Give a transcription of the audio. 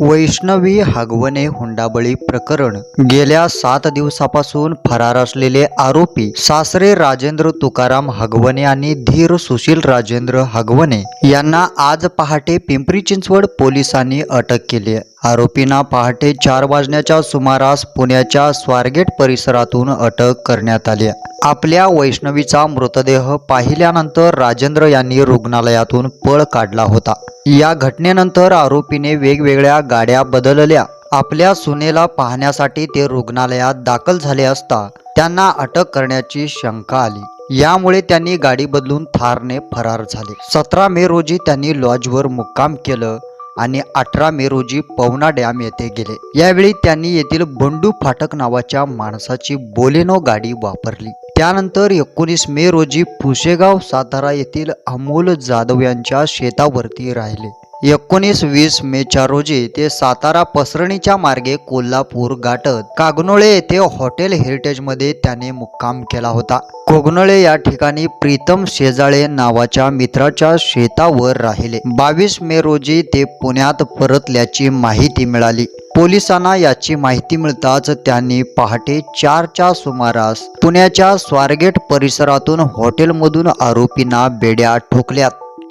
वैष्णवी हागवणे हुंडाबळी प्रकरण. गेल्या सात दिवसापासून फरार असलेले आरोपी सासरे राजेंद्र तुकाराम हगवणे आणि धीर सुशील राजेंद्र हगवणे यांना आज पहाटे पिंपरी चिंचवड पोलिसांनी अटक केली आहे. आरोपींना पहाटे चार वाजण्याच्या सुमारास पुण्याच्या स्वारगेट परिसरातून अटक करण्यात आली. आपल्या वैष्णवीचा मृतदेह पाहिल्यानंतर राजेंद्र यांनी रुग्णालयातून पळ काढला होता. या घटनेनंतर आरोपीने वेगवेगळ्या गाड्या बदलल्या. आपल्या सुनेला पाहण्यासाठी ते रुग्णालयात दाखल झाले असता त्यांना अटक करण्याची शंका आली. यामुळे त्यांनी गाडी बदलून थारने फरार झाले. सतरा मे रोजी त्यांनी लॉजवर मुक्काम केलं. आणि अठरा मे रोजी पवना डॅम येथे गेले. यावेळी त्यांनी येथील बंडू फाटक नावाच्या माणसाची बोलेनो गाडी वापरली. त्यानंतर एकोणीस मे रोजी पुशेगाव सातारा येथील अमोल जाधव यांच्या शेतावरती राहिले. एकोणीस वीस मेच्या रोजी ते सातारा पसरणीच्या मार्गे कोल्हापूर गाठत कागनोळे येथे हॉटेल हेरिटेजमध्ये त्याने मुक्काम केला होता. कोगनोळे या ठिकाणी प्रीतम शेजाळे नावाच्या मित्राच्या शेतावर राहिले. बावीस मे रोजी ते पुण्यात परतल्याची माहिती मिळाली. पोलिसांना याची माहिती मिळताच त्यांनी पहाटे चारच्या सुमारास पुण्याच्या स्वारगेट परिसरातून हॉटेलमधून आरोपींना बेड्या ठोकल्यात.